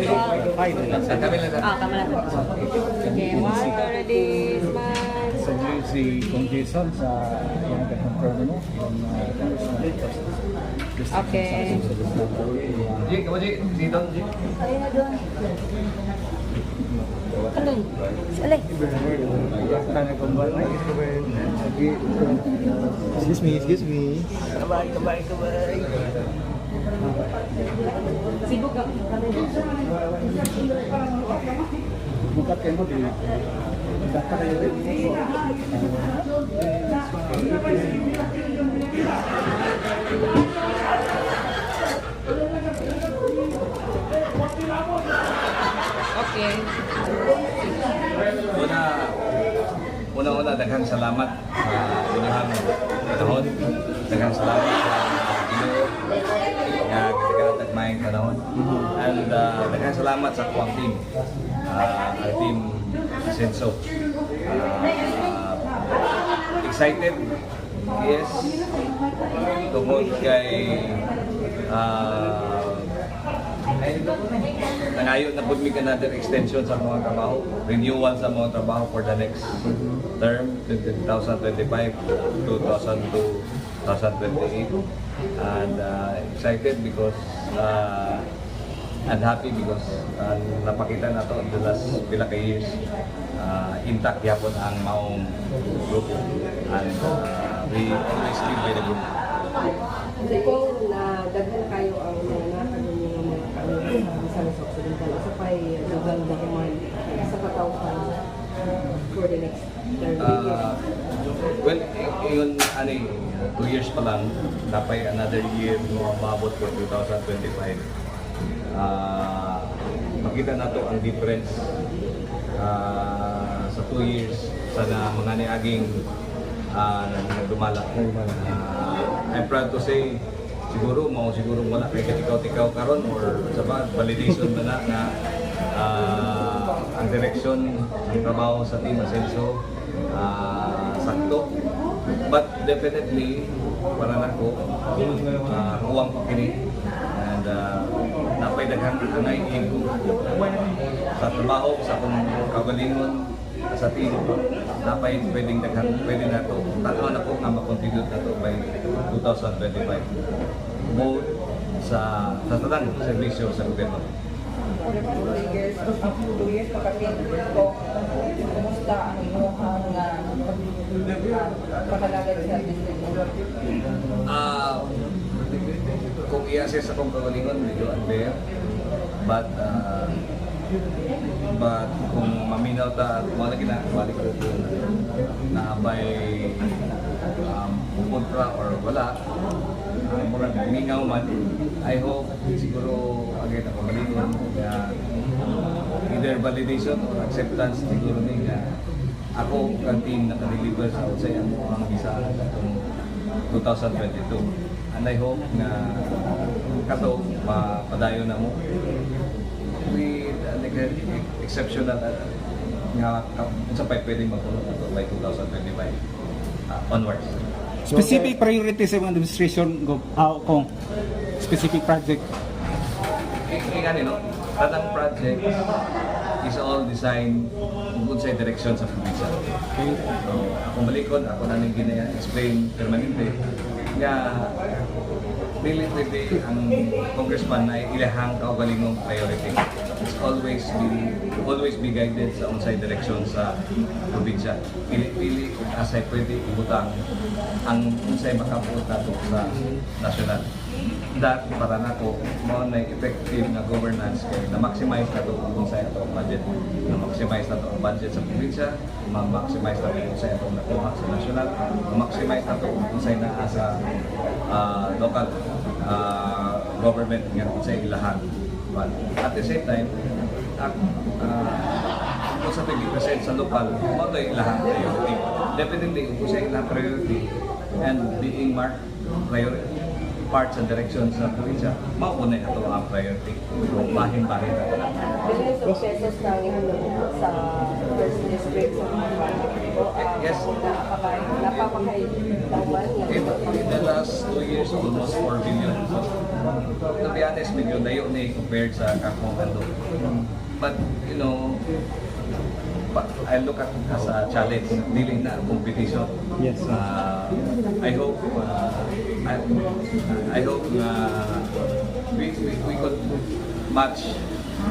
Okay, one, ready, smile. So yun si Kong Jason sa yung confirm mo yung uh, congressman district Okay. sa susunod na po. Ji, kamu Ji, dito Ji. Ayun na doon. Ano? Alay. Kana kung ba na Excuse me, excuse me. Kabay, kabay, kabay. Bukat kayo mo din. Data kayo din. Okay. Una, una-una, daghang salamat sa inyong panahon. Daghang salamat sa panahon. And uh, daghang salamat sa kuwang team. Uh, ang team Senso. Uh, excited? Yes. Tungkol kay uh, Nangayo na po may another extension sa mga trabaho, renewal sa mga trabaho for the next term, 2025 to 2028. And uh, excited because uh, and happy because uh, napakita na to the last pila ka years uh, intact yapon ang maong group and uh, we always live by the group. Kasi kung na daghan kayo ang mga nakagano ng mga kaano sa sa Occidental, sa pay daghan na kuman sa katawhan for the next 30 years. Uh, well, yun, ano eh, two years pa lang, napay another year mo mabot for 2025. Uh, makita na to ang difference uh, sa two years sa na mga niaging uh, nagdumala. Uh, I'm proud to say, siguro mo siguro wala kay katikaw-tikaw karon or sa ba validation na na, na ah, ang direksyon ng trabaho sa Team Asenso ah, sakto but definitely para nako uh, uwang pa kini. And uh, napay daghang anay improve sa trabaho sa akong kagalingon sa team napay pwedeng daghan pwede na to. Tanaw na ko nga ma-contribute na to by 2025 both sa sa tanang serbisyo sa gobyerno. Two years, two years pagkating ko, kumusta ang iyong uh, kung i-assess akong kagalingon, medyo unfair. But, ah, but kung maminaw ta, wala gina, balik ko kung naabay um, pupuntra or wala, uh, murag mingaw man, I hope siguro agad ako malingon na either validation or acceptance siguro ni nga ako kang team na ka-deliver sa usay ang ang visa atong 2022. And I hope na kato mapadayon na mo with an ex- exceptional uh, nga ka- sa pa pwede magtulong ato by 2025 uh, onwards. Specific priorities sa administration go uh, kung specific project. Kaya nga no, tanang project is all designed tungkol sa direction sa probinsya. Okay. So, akong balikod, ako na nang gina-explain permanente nga pwede ang congressman na ilahang kaugalingong priority. It's always be always be guided sa unsay direction sa probinsya. Pili-pili kung asay pwede ibutang ang unsay makabuot nato sa national. That para nako mo na effective na governance kay na maximize nato ang unsay ato ang budget. Na maximize nato ang budget sa probinsya, ma-maximize nato ang unsay ato nakuha sa national, ma-maximize nato ang unsay naa sa ah, local ah, government nga unsay ilahan. But at the same time, ak uh, kung sa 20% sa local, mo to ilahan priority. Definitely, kung sa ilang priority and being marked priority parts and direction sa probinsya, mauna ito ang priority. Kung bahin-bahin na billions of pesos na ihanap sa first district sa Yes. In, the last two years, almost 4 billion. To be honest, medyo layo na eh compared sa Kakong. But, you know, but I look at it as a challenge, dealing na competition. Yes. Uh, I hope, uh, I, I hope na we, we, we could match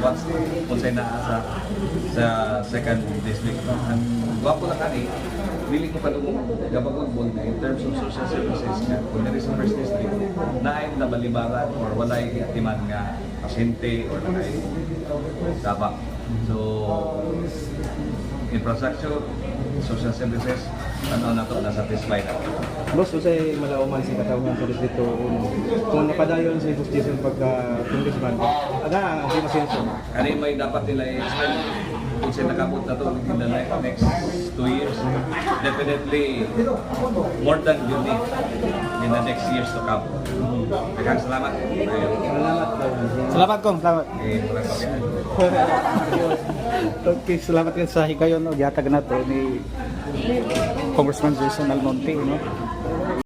what's sa'yo na sa, sa second district. Ang gwapo lang kani, Dili ko pa lumong gabagbol na in terms of social services nga kung there is a first district na ay nabalibaran or walay atiman nga pasyente or nakay tabak. So, infrastructure, social services, ano na to, na-satisfy na. Boss, usay malauman si katawhan sa distrito uno. Kung napadayon sa justice pagka congressman, aga ang di masenso. Kani may dapat nila i-explain kung sila nakabot na to in the ne- next two years. Definitely more than you need in the next years to come. Daghang salamat. Salamat kong, salamat. Okay, salamat din sa higayon o gihatag na to ni Congressman Jason Almonte, no?